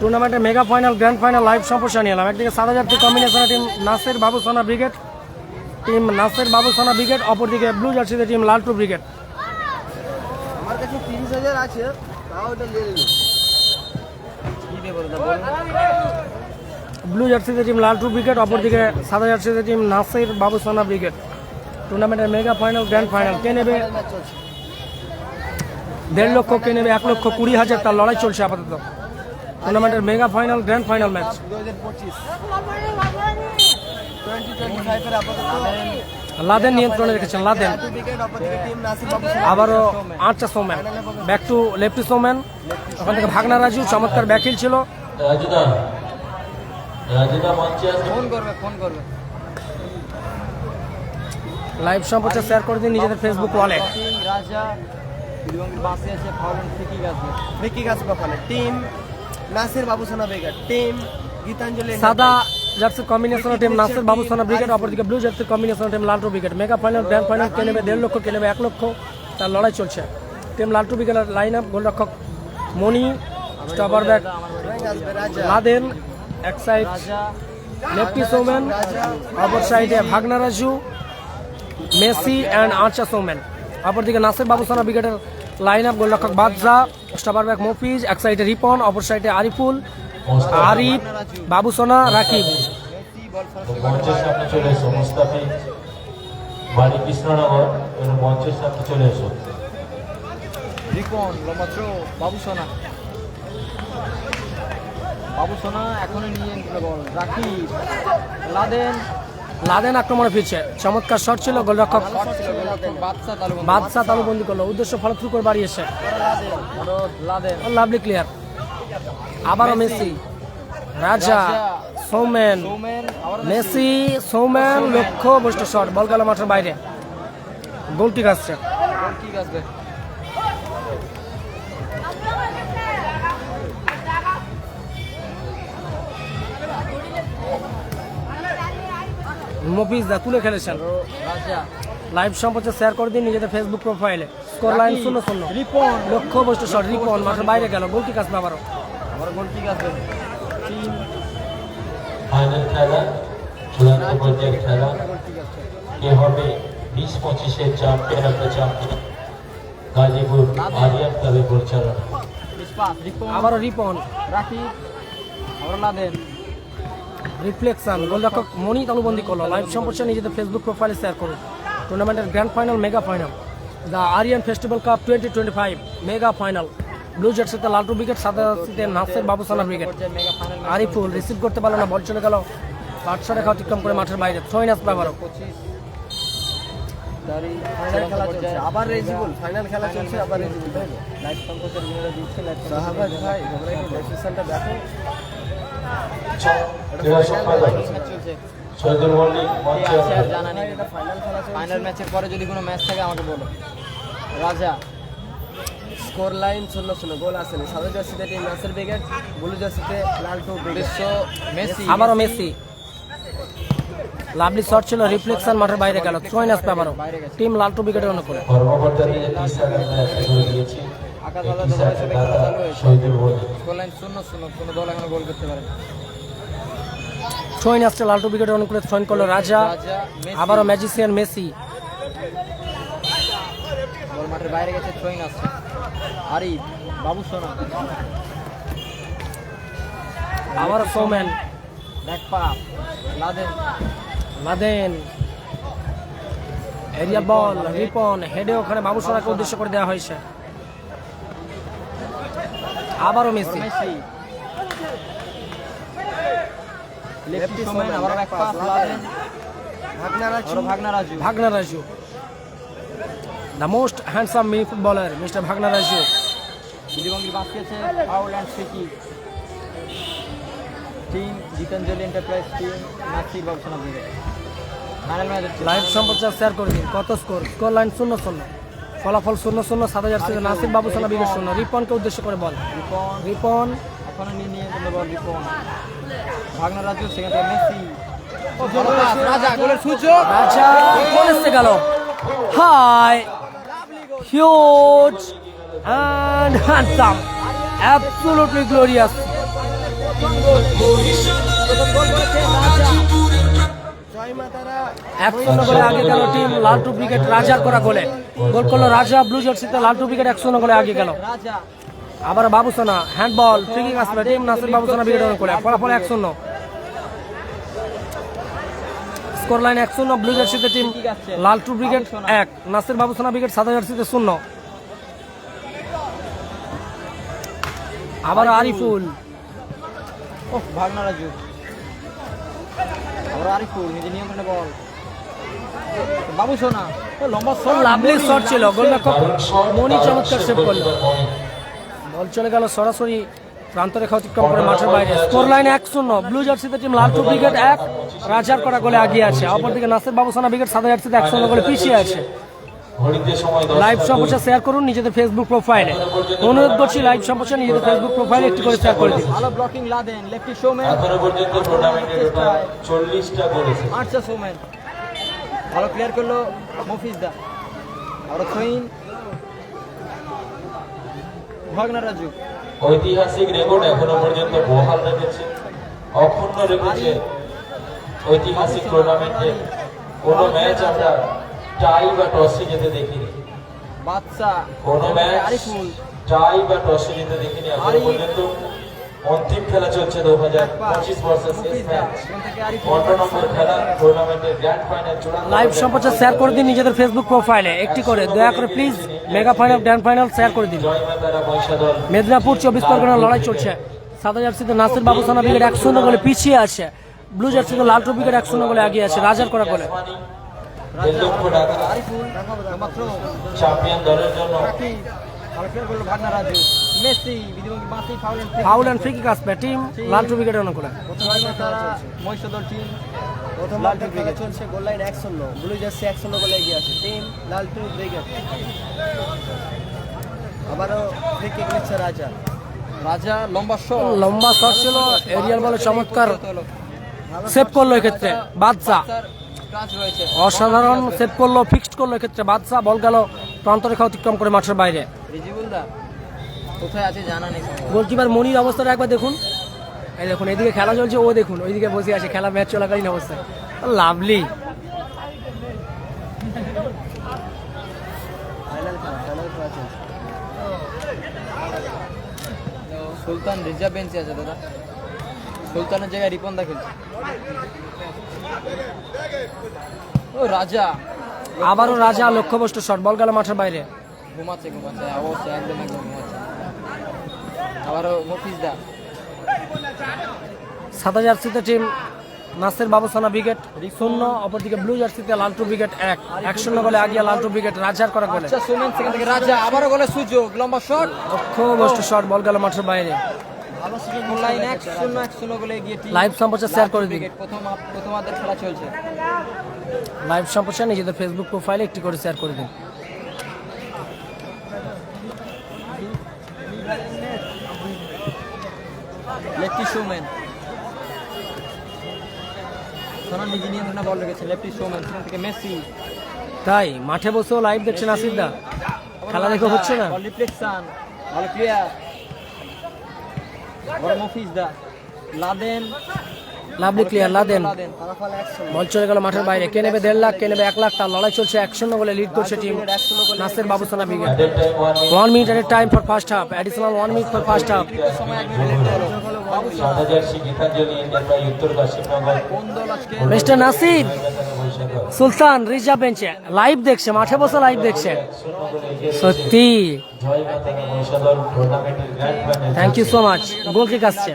টুর্নামেন্টের mega final grand final live সম্প্রসারণ নিয়ে এলাম। একদিকে সাত হাজার কম্বিনেশনের team Naser Babusona brigade team Naser Babusona brigade অপরদিকে ব্লু জার্সিতে টিম লালটু ব্রিগেড আমার কাছে তিরিশ হাজার আছে তাও ব্লু জার্সিতে টিম লালটু ব্রিগেড অপরদিকে সাদা জার্সিতে টিম নাসের বাবুসোনা ব্রিগেড টুর্নামেন্টের মেগা ফাইনাল গ্র্যান্ড ফাইনাল কে নেবে? দেড় লক্ষ কে নেবে? এক লক্ষ কুড়ি হাজার তার লড়াই চলছে আপাতত। টুর্নামেন্টের mega final grand final match Laden নিয়ন্ত্রণে রেখেছেন লাদেন উইকেট অপরদিকে টিম নাসির বাবু আবারও আটটা Soumen back to lefty Soumen ওখান থেকে ভাগনা রাজু চমৎকার ব্যাকিল ছিল রাজুদা রাজুদা মঞ্চে আসুন ফোন করবে ফোন করবে লাইভ সম্প্রচার শেয়ার করে দিন নিজেদের ফেসবুক ওয়ালে রাজা বাসে আছে ফিকি ফিকি টিম নাসির বাবু সোনা বেগার টিম গীতাঞ্জলি সাদা জার্সির combination team Nasir Babu Sona brigade, অপরদিকে ব্লু জার্সির combination team Laltu brigade. Mega final grand final কে নেবে দেড় লক্ষ, কে নেবে এক লক্ষ, তার লড়াই চলছে। টিম লালটু ব্রিগেডের লাইন আপ গোলরক্ষক মণি স্টপার ব্যাক লাদেন এক সাইড লেফটি সোম্যান অপর সাইডে ভাগনা রাজু, মেসি অ্যান্ড আর্চা সোম্যান অপরদিকে নাসির বাবুসানা ব্রিগেডের লাইন আপ গোলরক্ষক বাদজা স্টপার ব্যাক মফিজ, এক সাইডে রিপন, অপর সাইডে আরিফুল, আরিফ বাবুসোনা রাকিব। মেসি বল তো মঞ্চের সামনে চলে এসো মুস্তাফি বাড়ি কৃষ্ণনগর এর মঞ্চের সামনে চলে এসো রিপন লম্বা থ্রো বাবু সোনা। বাবু সোনা এখনও নিয়ে রাখি লাদেন লাদেন আক্রমণে ফিরছে। চমৎকার শট ছিল, গোলরক্ষক বাদশা তালু বাদশা তালুবন্দি করল। উদ্দেশ্য ফলপ্রু করে বাড়িয়েছে। লাভলি ক্লিয়ার আবারও মেসি। রাজা সৌমেন। মেসি সৌমেন লক্ষ্য বস্তু শট বল গেল মাঠের বাইরে। গোল ঠিক আসছে গোল কিক আসবে মফিজ দা তুলে খেলেছেন। লাইভ সম্পর্কে শেয়ার করে দিন নিজেদের ফেসবুক প্রোফাইলে স্কোর লাইন শূন্য শূন্য। রিপন লক্ষ্য বস্তু শট রিপন মাঠের বাইরে গেল গোল ঠিক আসবে আবারও। কিক ফাইনাল খেলা চূড়ান্ত পর্যায়ের খেলা। কে হবে বিশ পঁচিশের চ্যাম্পিয়ন গাজীপুর আরিয়ান পরিচালনা আবারও রিপন রাখি আবার লাদেন। রিফ্লেকশন গোলরক্ষক মনি তালুবন্দি করল। লাইভ সম্প্রচার নিজেদের ফেসবুক প্রোফাইলে শেয়ার করুন। টুর্নামেন্টের grand final mega final the Aryan festival cup twenty twenty five mega final blue জার্সিতে লালটু উইকেট সাদা জার্সিতে নাসের উইকেট পর্যায়ে মেগা ফাইনাল আরিফুল রিসিভ করতে পারল না, বল চলে গেল। পাঁচশো রেখা অতিক্রম করে মাঠের বাইরে। ছয় নাচ আবারও দাঁড়ি ফাইনাল খেলা চলছে। আবার রেজিবল ফাইনাল খেলা চলছে আবার রেজিবল লাইভ সম্প্রচার বিনোদন দিচ্ছে লাইভ সাহাবাজ ভাই তোমরা একটু রেজিস্ট্রেশনটা দেখো। ফাইনাল ফাইনাল ম্যাচের পরে যদি কোনো ম্যাচ থাকে আমাকে বলো। রাজা স্কোর লাইন শূন্য শূন্য গোল আসেনি। সাদা জার্সিতে টিম নাসের ব্রিগেড ব্লু জার্সিতে লালটু বিশ্ব মেসি আবারও মেসি। লাভলি শট ছিল রিফ্লেকশন মাঠের বাইরে গেল। ছয় নাস আবারও টিম কর্মকর্তাদের টি আমরা একটা করে দিয়েছি আকাশ এই আলাদা টি গোল করতে পারে। ছয় নাসটা লালটু উইকেটের অনুকূলে ছয় করল রাজা। আবারও ম্যাজিসিয়ান মেসি। মাঠের বাইরে গেছে ছয় আরিফ বাবু সোনা। আবারও সৌম্যান ব্যাক পা Laden. Laden area ball Ripon হেডে ওখানে বাবুসোনাকে উদ্দেশ্য করে দেওয়া হয়েছে। আবারও Messi. Bhagna Raju the most handsome mini footballer mister Bhagna Raju team Gitanjali enterprise team Nasir Babu Sona live সম্প্রচার শেয়ার করে দিন কত স্কোর স্কোর লাইন শূন্য শূন্য। ফলাফল শূন্য শূন্য সাত হাজার থেকে নাসির বাবু সোনা বিকেট শূন্য। রিপনকে উদ্দেশ্য করে বল। রিপন। নিয়ে বল ভাগনা সেখান থেকে মেসি। গেল high. Huge and handsome absolutely glorious জয় মাতারা। এক শূন্য গোলে আগে গেল টিম, লালটু ব্রিগেড রাজার করা গোলে। গোল করল রাজা, ব্লু জার্সিতে লালটু ব্রিগেড এক শূন্য গোলে আগে গেল। আবার বাবুসোনা হ্যান্ডবল ফ্রিকিং আসবে। টিম নাসির বাবুসোনা ব্রিগেড করে, ফলাফল এক শূন্য। স্কোর লাইন এক শূন্য, ব্লু জার্সিতে টিম, লালটু ব্রিগেড এক, নাসির বাবুসোনা ব্রিগেড সাদা জার্সিতে শূন্য। আবার আরিফুল। ও ভাগনা রাজু আবার আরিফুল, নিজে নিয়ন্ত্রণে বল। বাবু সোনা লম্বা শট লাভলি শট ছিল গোলরক্ষক মনি চমৎকার সেভ করল। বল চলে গেল সরাসরি প্রান্ত রেখা অতিক্রম করে মাঠের বাইরে। স্কোর লাইন এক শূন্য ব্লু জার্সিতে টিম লালটু ব্রিগেড এক রাজার করা গোলে আগিয়ে আছে। অপরদিকে নাসির বাবুসানা ব্রিগেড সাদা জার্সিতে এক শূন্য গোলে পিছিয়ে আছে। লাইভ। সম্প্রচার শেয়ার করুন নিজেদের ফেসবুক প্রোফাইলে অনুরোধ করছি লাইভ সম্প্রচার নিজেদের ফেসবুক প্রোফাইলে একটি করে শেয়ার করে দিন। ভালো ব্লকিং লাদেন লেফটি শোম্যান এখনও পর্যন্ত টুর্নামেন্টে টোটাল চল্লিশটা করেছে আটটা শোম্যান ভালো ক্লিয়ার করল মফিজ দা। আর থইন ভাগনা রাজু। ঐতিহাসিক রেকর্ড এখনও পর্যন্ত বহাল রেখেছে। অক্ষুণ্ণ রেখেছে ঐতিহাসিক টুর্নামেন্টে কোনো ম্যাচ আমরা টাই বা টসে যেতে দেখিনি। বাদশা। কোনো ম্যাচ টাই বা টসে যেতে দেখিনি এখনও পর্যন্ত। অন্তিম খেলা চলছে দু হাজার পঁচিশ বর্ষের শেষ ম্যাচ এখান পনেরো নম্বর খেলা টুর্নামেন্টের গ্র্যান্ড ফাইনাল চূড়ান্ত লাইভ সম্প্রচার শেয়ার করে দিন নিজেদের ফেসবুক প্রোফাইলে একটি করে। দয়া করে please mega final grand final share করে দিন। মেদিনীপুর চব্বিশ পরগনার লড়াই চলছে। সাদা জার্সিতে নাসির বাবুসানা ব্রিগেড এক শূন্য গোলে পিছিয়ে আছে। ব্লু জার্সিতে লালটু ব্রিগেড এক শূন্য গোলে আগিয়ে আছে রাজার করা গোলে। চ্যাম্পিয়ন দলের জন্য। Messi foul and free kick আসবে টিম প্রথম মাঠে খেলা চলছে। গোল লাইন এক শূন্য। ব্লু জার্সি এক শূন্য গোলে এগিয়ে আছে। টিম লালটু ব্রিগেড আবারও ফ্রি কিক নিচ্ছে রাজা। রাজা লম্বা শট লম্বা শট ছিল এরিয়াল বলে চমৎকার সেভ করল এক্ষেত্রে বাদশা। টাচ রয়েছে অসাধারণ সেভ করল ফিক্সড করল এক্ষেত্রে বাদশা। বল গেল প্রান্তরেখা অতিক্রম করে মাঠের বাইরে। রিজিবুল দা কোথায় আছে জানা নেই। গোলকিপার মনির অবস্থাটা একবার দেখুন। এই দেখুন এদিকে খেলা চলছে ও দেখুন ওইদিকে বসে আছে খেলা ম্যাচ চলাকালীন অবস্থায়। লাভলি। সুলতান রিজার্ভ বেঞ্চে আছে দাদা। সুলতানের জায়গায় রিপন দা খেলছে। ও রাজা। আবারও রাজা লক্ষ্যবস্তু শট বল গেল মাঠের বাইরে। ঘুমাচ্ছে ঘুমাচ্ছে অবশ্যই একদম একদম ঘুমাচ্ছে। আবারও মফিজ দা। সাদা জার্সিতে টিম নাসের বাবুসানা ব্রিগেড শূন্য অপরদিকে ব্লু জার্সিতে লালটু ব্রিগেড এক। এক শূন্য গোলে আগিয়ে লালটু ব্রিগেড রাজার করা গোলে। আচ্ছা সুমেন সেখান থেকে রাজা আবারও গলে সুযোগ লম্বা শট লক্ষ্যবস্তু শট বল গেল মাঠের বাইরে। লাইভ সম্প্রচার শেয়ার করে দিন। প্রথম খেলা চলছে। লাইভ সম্প্রচার নিজেদের ফেসবুক প্রোফাইলে একটি করে শেয়ার করে দিন। লেফটি শোম্যান নিজে নিয়ন্ত্রণে বল লেফটি শোম্যান সেখান থেকে মেসি তাই মাঠে বসেও লাইভ দেখছেন খেলা দেখে হচ্ছে না? বল রিফ্লেকশন ভালো ক্লিয়ার বড় Mofiz da Laden. Lovely clear Laden ball চলে গেল মাঠের বাইরে। কে নেবে দেড় লাখ কে নেবে এক লাখ? তার লড়াই চলছে এক শূন্য বলে লিড করছে team Naser Babusona brigade attend one minute one minute at time for first half additional one minute for first half mister Nasir, Sultan reserve বেঞ্চে লাইভ দেখছে, মাঠে বসে লাইভ দেখছে। সত্যি। Thank you so much goal আসছে।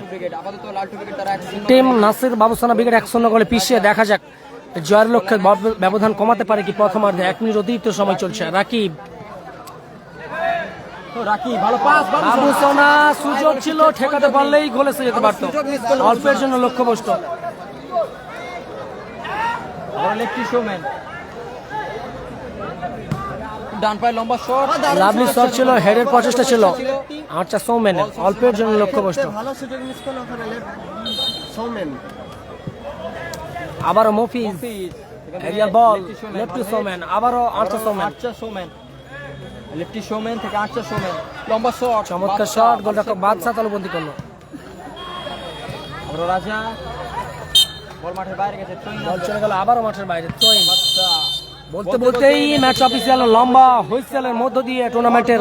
Team Nasir Babusana brigade এক শূন্য গোলে পিছিয়ে দেখা যাক। জয়ের লক্ষ্যে ব্যবধান কমাতে পারে কি প্রথমার্ধে? এক মিনিট অতিরিক্ত সময় চলছে। রাকিব। রাকি ভালো পাস বাবুসানা সুযোগ ছিল ঠেকাতে পারলেই গোলে যেতে পারতো। অল্পের জন্য লক্ষ্যবস্তু বড় লেফটি শোম্যান ডান পায়ে লম্বা শট লাভলি শট ছিল হেডের প্রচেষ্টা ছিল। আচ্ছা সৌমেন অল্পের জন্য লক্ষ্যবস্তু ভালো সুযোগ মিস করল ওখানে সৌমেন আবারও মফিজ। বল লেফট সৌমেন আবারও আটটা সৌমেন আটটা শোম্যান লেফটি শোম্যান থেকে আটটা শোম্যান লম্বা শট চমৎকার শট গোলরক্ষক বাদশা তালুবন্দি করল। বড় রাজা বল মাঠের বাইরে গেছে বল চলে গেল আবারও মাঠের বাইরে বলতে বলতেই ম্যাচ অফিসিয়াল লম্বা হুইসেলের মধ্য দিয়ে টুর্নামেন্টের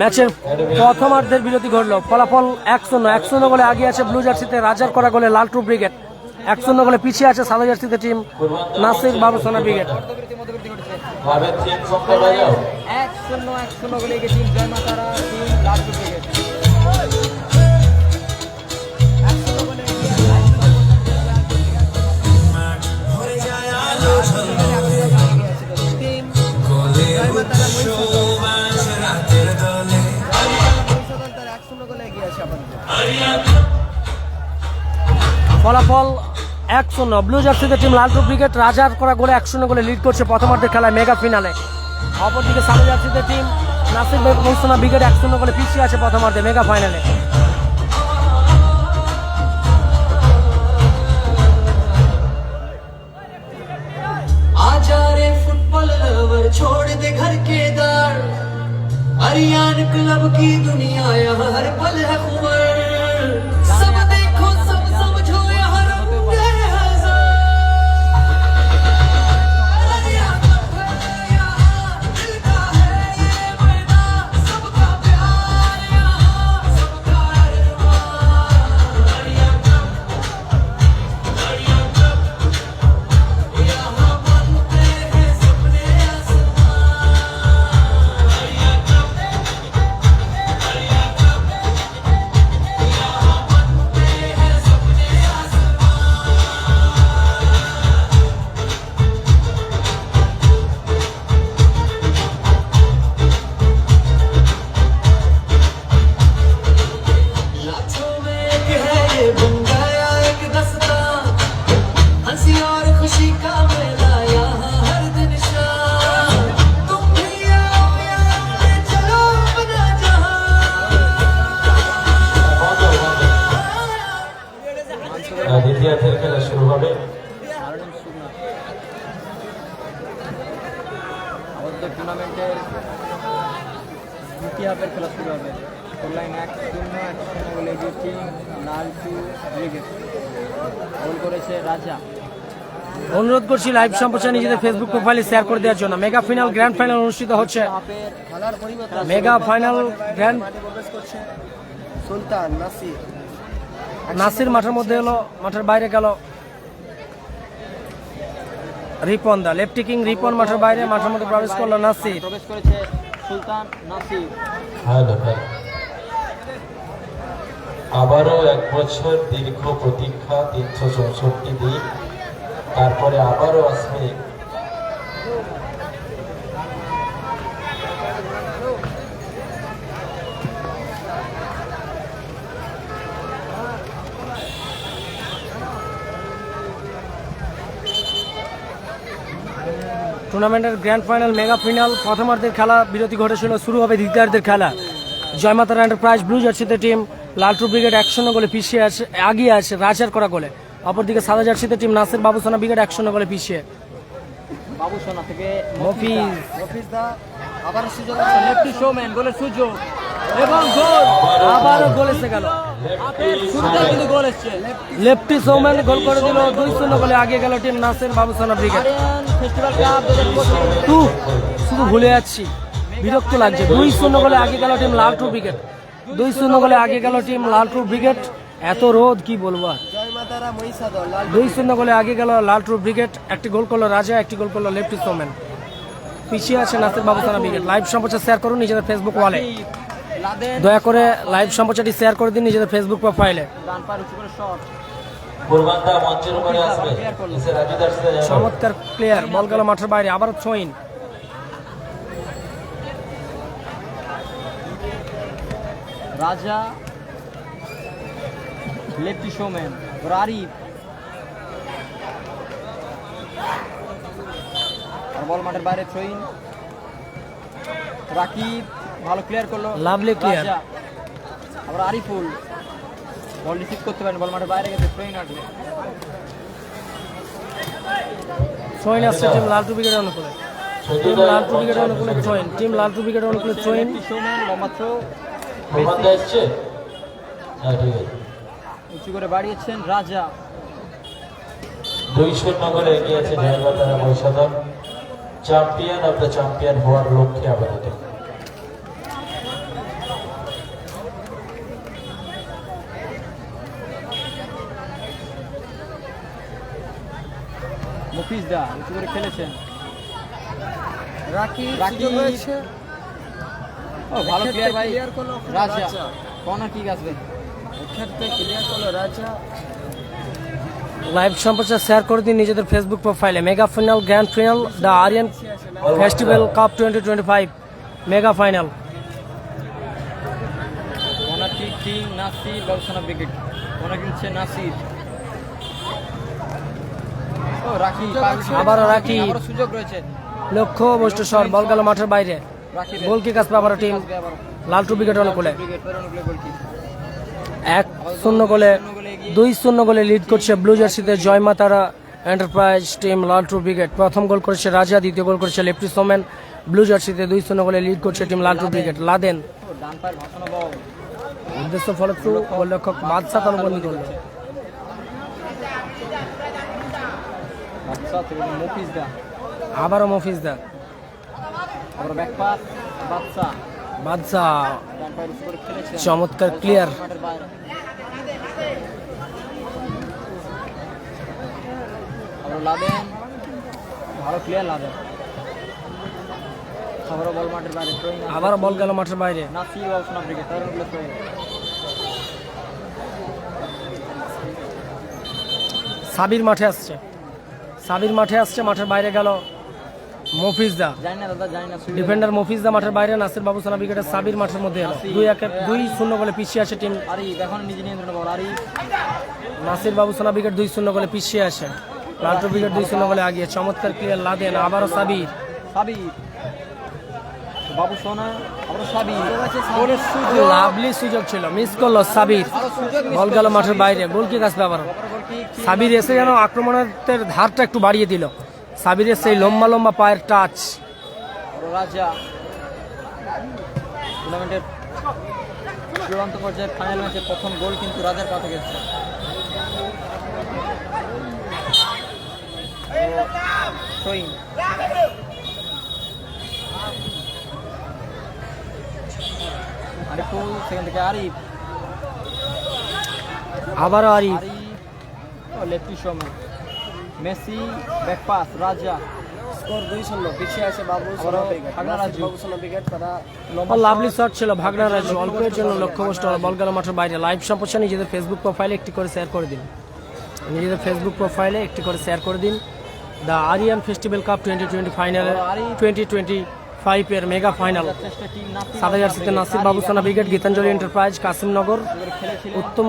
ম্যাচের প্রথমার্ধের বিরতি ঘটলো। ফলাফল এক শূন্য এক শূন্য গোলে আগে আছে ব্লু জার্সিতে রাজার করা গোলে লালটু ব্রিগেড। এক শূন্য গোলে পিছিয়ে আছে সাদা জার্সিতে টিম নাসির বাবুসোনা ব্রিগেড। ভাবে তিন সংখ্যা বাজাও এক শূন্য এক শূন্য গোলে এগিয়ে টিম জয় মাতারা এগিয়ে আছে আপাতত ফলাফল এক শূন্য ব্লু জার্সিতে টিম লালটু ব্রিগেড রাজার করা গোলে এক শূন্য গোলে লিড করছে প্রথমার্ধের খেলায় মেগা ফিনালে অপরদিকে সাদা জার্সিতে টিম নাসির মৌসুমা ব্রিগেড এক শূন্য গোলে পিছিয়ে আছে প্রথমার্ধে মেগা ফাইনালে आजा रे फुटबॉल लवर छोड़ दे घर के दार अरियान क्लब की दुनिया यहाँ हर पल है खबर অনুরোধ করছি লাইভ সম্প্রচার নিজেদের ফেসবুক প্রোফাইলে শেয়ার করে দেওয়ার জন্য। মেগা ফাইনাল গ্র্যান্ড ফাইনাল অনুষ্ঠিত হচ্ছে। Mega final grand Sultan Nasir. Nasir মাঠের মধ্যে এলো মাঠের বাইরে গেল রিপন দা। লেফটি কিং রিপন মাঠের বাইরে মাঠের মধ্যে প্রবেশ করল নাসির। প্রবেশ করেছে সুলতান নাসির। হ্যালো আবারও এক বছর দীর্ঘ প্রতীক্ষা তিনশো চৌষট্টি দিন। তারপরে আবারও আসবে। টুর্নামেন্টের গ্র্যান্ড ফাইনাল মেগা ফাইনাল প্রথমার্ধের খেলা, বিরতি ঘটেছিল, শুরু হবে দ্বিতীয়ার্ধের খেলা। জয়মাতারা এন্টারপ্রাইজ ব্লু জার্সিতে টিম লালটু ব্রিগেড এক শূন্য গোলে পিছিয়ে আছে আগিয়ে আছে, রাজার করা গোলে। অপরদিকে সাদা জার্সিতে টিম নাসির বাবুসানা ব্রিগেড এক শূন্য গোলে পিছিয়ে থেকে মফিজ। মফিজ দা আবার সুযোগ লেফটি শোম্যান গোলের সুযোগ। এবং গোল এসে গেল। লেফটি সৌম্যান গোল করে দিল দুই শূন্য গোলে আগে গেল টিম নাসির বাবুসানা ব্রিগেড। শুধু ভুলে যাচ্ছি। বিরক্ত লাগছে। দুই শূন্য গোলে আগে গেল টিম লালটু ব্রিগেড। দুই শূন্য গোলে আগে গেল টিম লালটু ব্রিগেড। এত রোদ কি বলব আর? দুই শূন্য গোলে আগে গেল লালটু ব্রিগেড। একটি গোল করল রাজা একটি গোল করল লেফটি সোমেন। পিছিয়ে আছে নাসির বাবুসানা ব্রিগেড। লাইভ সম্প্রচার শেয়ার করুন নিজেদের ফেসবুক ওয়ালে দয়া করে লাইভ সম্প্রচারটি শেয়ার করে দিন নিজেদের ফেসবুক প্রোফাইলে চমৎকার প্লেয়ার বল গেল মাঠের বাইরে আবার ছোইন রাজা লেফটি শোম্যান আর বল মাঠের বাইরে থ্রোইন রাকিব ভালো ক্লিয়ার করল। clear. রাজা। আবার আরিফুল। বল রিসিভ করতে পারেন বল মাঠের বাইরে গেছে থ্রোইন আটকে ছোইন আসছে টিম লালটু ব্রিগেডের অনুকূলে। টিম লালটু ব্রিগেডের অনুকূলে ছোইন টিম লালটু ব্রিগেডের অনুকূলে ছোইন লেফটি মোহাম্মদ থ্রো এসছে হ্যাঁ ঠিক আছে। উঁচু করে বাড়িয়েছেন রাজা। দুই শূন্য করে এগিয়েছে জয়বাতারা Mahishadal champion of the champion হওয়ার লক্ষ্যে আপাতত মুফিজ দা উঁচু করে খেলেছেন। রাকি রাকি। সুযোগ ও ভালো প্লেয়ার ভাই। রাজা। রাজা। কর্নার কিক আসবে এক্ষেত্রে ক্লিয়ার করল রাজা লাইভ সম্প্রচার শেয়ার করে দিন নিজেদের ফেসবুক প্রোফাইলে mega final grand final the Aryan festival cup twenty twenty five mega final Nasir brigade কিনছে নাসির আবারও রাকি। সুযোগ রয়েছে। লক্ষ্য বস্তু শট বল গেল মাঠের বাইরে। রাকি গোল কিক আসবে আবারও টিম লালটু অনুকূলে ব্রিগেড অনুকূলে এক শূন্য গোলে, দুই শূন্য গোলে লিড করছে ব্লু জার্সিতে জয় মাতারা এন্টারপ্রাইজ টিম লালটু ব্রিগেড প্রথম গোল করেছে রাজা, দ্বিতীয় গোল করেছে লেফটি সোমেন ব্লু জার্সিতে দুই শূন্য গোলে লিড করছে টিম লালটু ব্রিগেড লাদেন। উদ্দেশ্য ফলকটু গোলরক্ষক বাদশাহ তালুবন্দি করল। আবারও মফিজ দা আবার ব্যাক পাস বাচ্চা বাদশাহ খেলেছে চমৎকার ক্লিয়ার ভালো লাদেন আবারও বল মাঠের বাইরে আবারও বল গেল মাঠের বাইরে। তার সাবির মাঠে আসছে। সাবির মাঠে আসছে মাঠের বাইরে গেল। মফিজ দা। জানি না দাদা জানি না সুবিধা ডিফেন্ডার মফিজ দা মাঠের বাইরে নাসির বাবু সানা উইকেটে সাবির মাঠের মধ্যে দুই একে দুই শূন্য গোলে পিছিয়ে আছে টিম। আরিফ এখন নিজে নিয়ন্ত্রণে বল আরিফ। নাসির বাবু সোনা উইকেট দুই শূন্য গোলে পিছিয়ে আসে। লালটু উইকেট দুই শূন্য গোলে আগিয়ে চমৎকার ক্লিয়ার লাদেন আবারও সাবির। সাবির। বাবু সোনা আবার সাবির। গোলের সুযোগ। লাভলি সুযোগ ছিল মিস করল সাবির। বল গেল মাঠের বাইরে গোল আসবে আবার সাবির এসে যেন আক্রমণের ধারটা একটু বাড়িয়ে দিল। সাবিরের সেই লম্বা লম্বা পায়ের টাচ রাজা টুর্নামেন্টের চূড়ান্ত পর্যায়ে ফাইনাল ম্যাচের প্রথম গোল কিন্তু রাজার পা থেকে এসেছে শহীন। সেখান থেকে আরিফ। আবারও Arif. Lefty Soumen Messi back pass Raja. Score দুই শূন্য পিছিয়ে আছে বাবু ভাগনা রাজু। তারা লাভলি শট ছিল ভাগনা রাজু। অল্পের জন্য লক্ষ্যবস্তু হলো বল গেল মাঠের বাইরে। লাইভ সম্প্রচার নিজেদের ফেসবুক প্রোফাইলে একটি করে শেয়ার করে দিন। নিজেদের ফেসবুক প্রোফাইলে একটি করে শেয়ার করে দিন। The Aryan festival cup twenty twenty ফাইনালের টোয়েন্টি টোয়েন্টি ফাইভের মেগা ফাইনাল নাসির সাদা জার্সিতে নাসির বাবুসানা ব্রিগেড গীতাঞ্জলি এন্টারপ্রাইজ কাসিমনগর উত্তম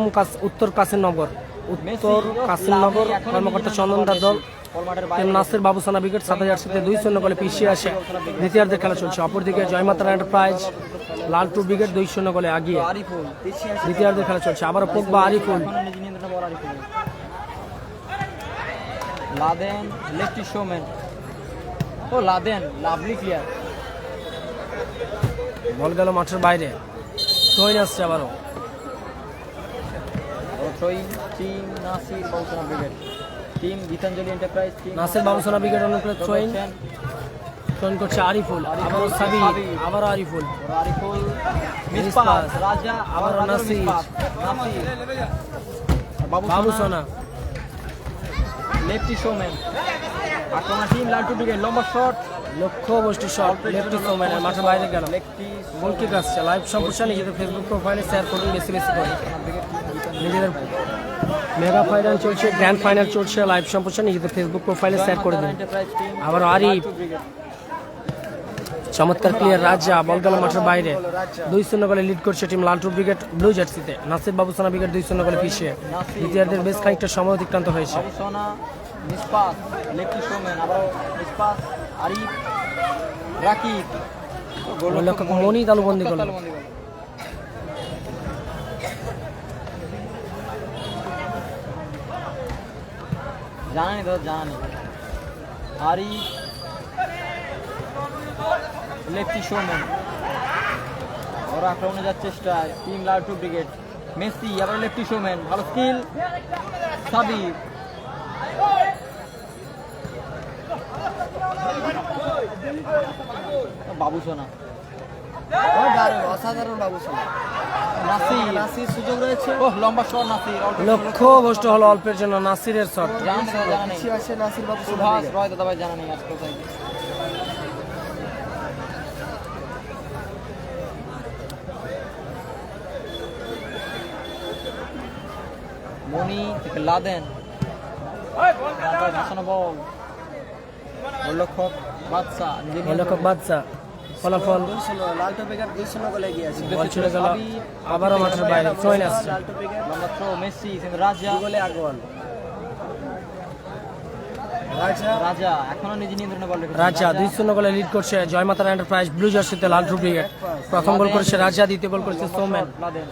উত্তর কাসিমনগর। উত্তর কাসিমনগর কর্মকর্তা চন্দন চন্দনদার দল নাসির বাবুসানা ব্রিগেড সাদা জার্সিতে দুই শূন্য গোলে পিছিয়ে আসে। দ্বিতীয়ার্ধে খেলা চলছে। অপরদিকে জয়মাতারা এন্টারপ্রাইজ লালটু ব্রিগেড দুই শূন্য গোলে আগিয়ে। দ্বিতীয়ার্ধে খেলা চলছে। আবারও Pogba Ariful. Laden lefty showman ও লাদেন লাভলি ক্লিয়ার। বল গেল মাঠের বাইরে। থ্রোইন আসছে আবারও। Team Nasir Babusona brigade team Gitanjali enterprise team Nasir Babusona brigade করছে আরিফুল। আবারও আবারও Ariful. Ariful miss Miss pass pass। Raja আবার আবারও নাসির। নাসির। নাসির বাবু বাবুসানা লেফটি শোম্যান আক্রমণ টিম লালটু ব্রিগেড লম্বা শট। লক্ষ্য বস্তু শট লেফটি সোম্যানের মাঠের বাইরে গেল। লেফটি গোল কিক আসছে। লাইভ সম্প্রচার নিজেদের ফেসবুক প্রোফাইলে শেয়ার করুন বেশি বেশি করে। নিজেদের মেগা ফাইনাল চলছে গ্র্যান্ড ফাইনাল চলছে লাইভ সম্প্রচার নিজেদের ফেসবুক প্রোফাইলে শেয়ার করে দিন। আবার আরিফ চমৎকার প্লেয়ার রাজা বল গেল মাঠের বাইরে। দুই শূন্য গোলে লিড করছে টিম লালটু ব্রিগেড ব্লু জার্সিতে নাসির বাবু সোনা ব্রিগেড দুই শূন্য গোলে পিছিয়ে। দ্বিতীয়ার্ধের বেশ খানিকটা সময় অতিক্রান্ত হয়েছে। Babusona miss pass lefty showman আবার মিস পাস আরিফ রাকিব গোলরক্ষক মনি তালুবন্দি করল। জানানি দাদা জানানি আরিফ লেফটি শোম্যান ওরা আক্রমণে যাওয়ার চেষ্টায় টিম লালটু ব্রিগেড মেসি, আবার লেফটি শোম্যান ভালো স্কিল। সাবির বাবু সোনা অসাধারণ বাবু সোনা নাসির। সুযোগ রয়েছে। ওহ লম্বা শট নাসির। লক্ষ্য ভ্রষ্ট হলো অল্পের জন্য নাসিরের শট। পিছিয়ে আছে নাসির বাবু সুভাষ রয় দাদা ভাই জানা নেই আজকে কোথায়। মনি থেকে লাদেন। ভাসানো বল গোলরক্ষক বাদশা নিজে নিয়ে গোলরক্ষক বাদশা ফলাফল? দুই শূন্য দুই শূন্য গোলে এগিয়ে বল ছুটে গেল আবারও মাঠের বাইরে আসছে। মেসি রাজা। দুই গোলে আগোয়ান রাজা। রাজা এখনও নিজে নিয়ন্ত্রণে বল রেখেছে রাজা দুই শূন্য গোলে লিড করছে জয়মাতারা এন্টারপ্রাইজ ব্লু জার্সিতে লাল প্রথম গোল করেছে রাজা দ্বিতীয় গোল করেছে সৌমেন লাদেন।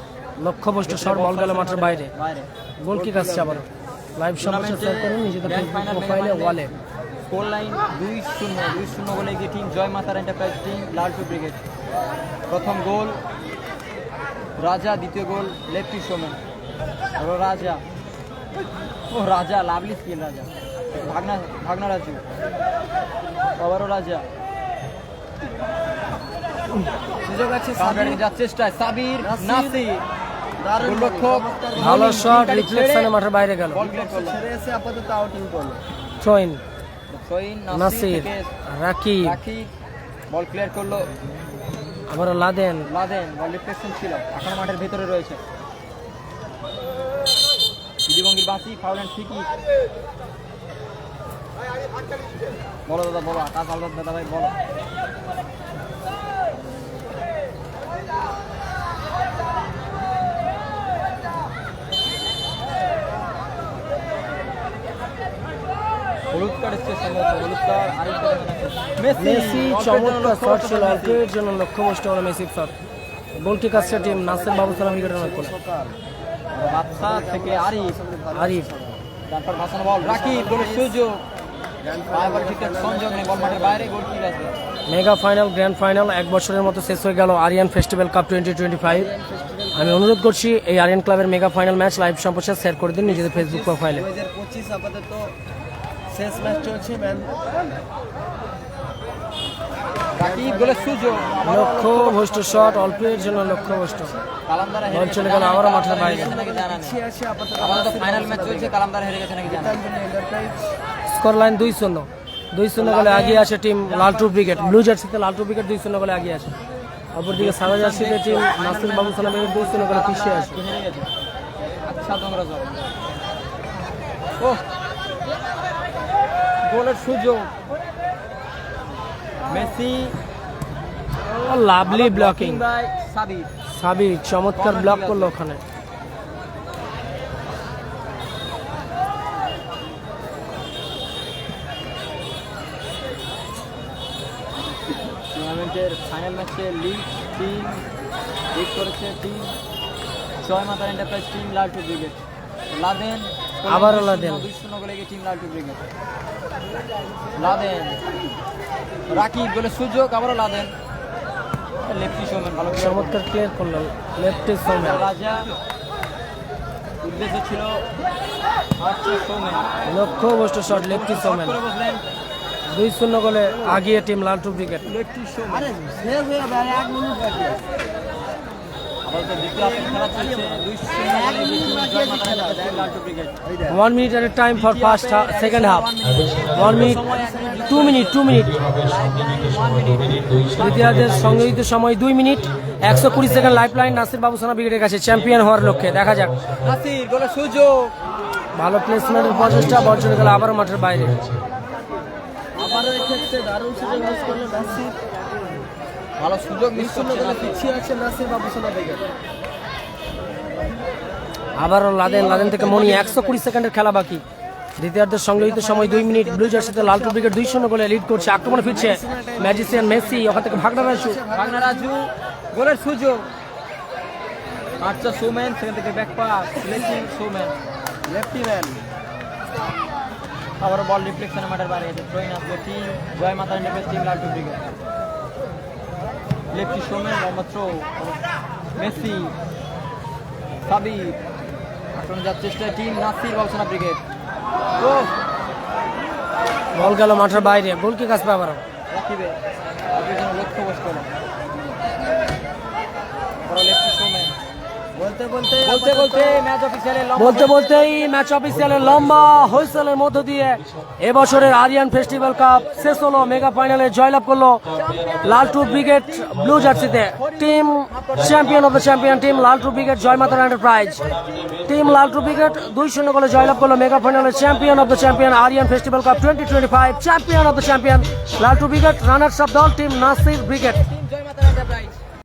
লক্ষ্যভ্রষ্ট শট বল গেল মাঠের বাইরে। বাইরে। গোল কিক আসছে আবার লাইভ সম্প্রচার করুন নিজেদের ফেসবুক প্রোফাইলে ওয়ালে স্কোর লাইন দুই শূন্য দুই শূন্য গোলে এগিয়ে টিম জয় মাতার এন্টারপ্রাইজ টিম লালটু ব্রিগেড। প্রথম গোল রাজা দ্বিতীয় গোল লেফটি সোমেন। আরও রাজা। ও রাজা লাভলি স্কিল রাজা। ভাগনা ভাগনা রাজু। আবারও রাজা। সুযোগ আছে কাউন্টারে যাওয়ার চেষ্টায় সাবির নাসির। ভালো শট রিফ্লেকশনে মাঠের বাইরে গেল। বল ছেড়ে এসে আপাতত আউটিং করল সইন নাসির রাকিব। রাখি বল ক্লিয়ার করল। আবারও লাদেন। লাদেন বল রিফ্লেকশন ছিল। এখনও মাঠের ভিতরে রয়েছে। দিদিবঙ্গির বাঁশি ফাউল অ্যান্ড বলো দাদা বলো আকাশ আলাদা দাদা ভাই বলো। হলুদ কার্ড এসছে সম্ভবত হলুদ কার্ড আরেকটা মেসি চমৎকার শট ছিল অল্পের জন্য লক্ষ্যভ্রষ্ট হলো মেসির শট গোল কিক আসছে টিম নাসির বাবু সালাম উইকেটের বাদশা থেকে আরিফ। আরিফ। তারপর ভাসানো বল রাকিব গোলের সুযোগ মেগা ফাইনাল গ্র্যান্ড ফাইনাল এক বছরের মতো শেষ হয়ে গেল Aryan festival cup twenty twenty five আমি অনুরোধ করছি এই আরিয়ান ক্লাবের মেগা ফাইনাল ম্যাচ লাইভ সম্প্রচার শেয়ার করে দিন নিজেদের ফেসবুক প্রোফাইলে শেষ ম্যাচ চলছে ম্যান লক্ষ্যভ্রষ্ট শট অল্পের জন্য বল চলে গেল আবারও মাঠের বাইরে। স্কোর লাইন দুই শূন্য। দুই শূন্য গোলে এগিয়ে আছে টিম লালটু ব্রিগেড ব্লু জার্সিতে লালটু ব্রিগেড দুই শূন্য গোলে এগিয়ে আছে অপরদিকে সাদা জার্সিতে টিম নাসির বাবু সালামের দুই শূন্য গোলে পিছিয়ে আছে আচ্ছা তোমরা যাও। ও গোলের সুযোগ। মেসি লাভলি ব্লকিং সাবি চমৎকার ব্লক করল ওখানে। টুর্নামেন্টের ফাইনাল ম্যাচে লিগ টিম লিড করেছে টিম ছয় মাতার enterprise team Laltu brigade. Laden আবারও লাদেন। লাদেন। রাকিব গোলের সুযোগ আবারও লাদেন। লেফটি শোমেন ভালো। চমৎকার ক্লিয়ার করল লেফটে সোমেন। রাজা উদ্দেশ্য ছিল আচ্ছা সৌমেন। Shot lefty Somen. দুই শূন্য গোলে আগিয়ে team Laltu lefty Soumen. Laltu brigade one minute at time for first second half one minute two minute two minute দ্বিতীয়ার্ধের সংযোজিত সময় দুই মিনিট একশো কুড়ি second life line Nasir Babusona ব্রিগেডের কাছে চ্যাম্পিয়ন হওয়ার লক্ষ্যে। দেখা যাক। নাসির সুযোগ। ভালো প্লেসমেন্টের প্রচেষ্টা চলে গেল আবারও মাঠের বাইরে। আবারও এক্ষেত্রে দারুণ সুযোগ মিস করল নাসির। ভালো সুযোগ মিস করছে পিছিয়ে আছে নাসির বাবু সোনা বেগের আবারও লাদেন লাদেন থেকে মনি একশো কুড়ি সেকেন্ডের খেলা বাকি। দ্বিতীয়ার্ধের সংযোজিত সময় দুই মিনিট ব্লু জার্সিতে লালটু ব্রিগেড দুই শূন্য গোলে লিড করছে আক্রমণে ফিরছে ম্যাজিসিয়ান মেসি ওখান থেকে ভাগনা রাজু। ভাগনা রাজু গোলের সুযোগ। আচ্ছা সোমেন সেখান থেকে back pass lefty Soumen. Lefty man আবার বল রিফ্লেকশনে মাঠের বাইরে গেছে থ্রোইন আসবে team Joy Mata enterprise team Laltu brigade. লম্বা Messi, মেসি সাবির আক্রমণ যাচ্ছে চেষ্টা টিম নাসির বাবুসানা ব্রিগেড ও! বল গেল মাঠের বাইরে গোল কি কাজ পাবার রাখিবে লক্ষ্য বস করে বড় লেফট শোম্যান বলতে বলতে বলতেই ম্যাচ অফিসিয়ালের লম্বা হুইসেলের মধ্য দিয়ে এবছরের আরিয়ান ফেস্টিভ্যাল কাপ শেষ হলো মেগা ফাইনালে জয়লাভ করল লালটু ব্রিগেড ব্লু জার্সিতে team champion of the champion team Laltu brigade জয়মাতার enterprise team Laltu brigade দুই শূন্য গোলে জয়লাভ করল মেগা ফাইনালে champion of the champion Aryan festival cup twenty twenty five champion of the champion Laltu brigade runners up দল team Nasir brigade